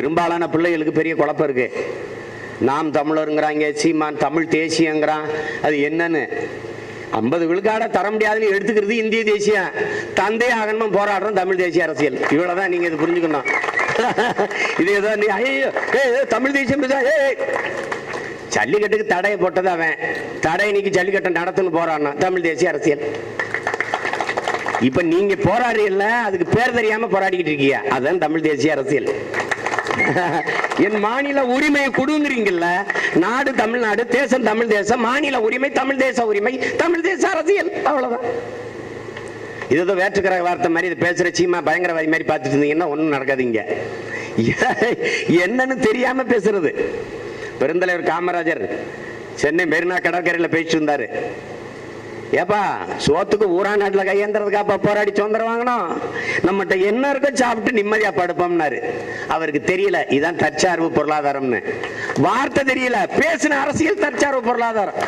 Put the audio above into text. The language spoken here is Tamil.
பெரும்பாலான பிள்ளைகளுக்கு பெரிய குழப்பம் இருக்கு. நாம் தமிழருங்கிறாங்க சீமான் தமிழ் தேசியங்கிறான். அது என்னன்னு? ஐம்பது விழுக்காட தர முடியாதுன்னு எடுத்துக்கிறது இந்திய தேசியம். தந்தை ஆகணும் போராடுறோம் தமிழ் தேசிய அரசியல். இவ்வளவுதான் நீங்க இது புரிஞ்சுக்கணும். இது ஏதோ நீ ஐயோ ஏ தமிழ் தேசியம் பேச, ஜல்லிக்கட்டுக்கு தடையை போட்டது அவன். தடை இன்னைக்கு ஜல்லிக்கட்டை நடத்துன்னு போறான்னா தமிழ் தேசிய அரசியல். இப்ப நீங்க போராடுறீங்கல்ல அதுக்கு பேர் தெரியாம போராடிக்கிட்டு இருக்கீங்க. அதான் தமிழ் தேசிய அரசியல். என் மாநில உரிமையை கொடுங்கிறீங்கல்ல. நாடு தமிழ்நாடு தேசம் தமிழ் தேசம் மாநில உரிமை தமிழ் தேச உரிமை தமிழ் தேச அரசியல். அவ்வளவுதான். இது ஏதோ வேற்றுக்கிற வார்த்தை மாதிரி இது பேசுற சீமா பயங்கரவாதி மாதிரி பார்த்துட்டு இருந்தீங்கன்னா ஒண்ணும் நடக்காதீங்க. என்னன்னு தெரியாம பேசுறது. பெருந்தலைவர் காமராஜர் சென்னை மெரினா கடற்கரையில் பேசிட்டு இருந்தாரு. ஏப்பா சோத்துக்கு ஊரா நாட்டில் கையேந்திரதுக்காப்பா போராடி சுதந்திரம் வாங்கணும் நம்மகிட்ட என்ன இருக்கோ சாப்பிட்டு நிம்மதியா படுப்போம்னாரு. அவருக்கு தெரியல இதான் தற்சார்பு பொருளாதாரம்னு. வார்த்தை தெரியல பேசின அரசியல் தற்சார்பு பொருளாதாரம்.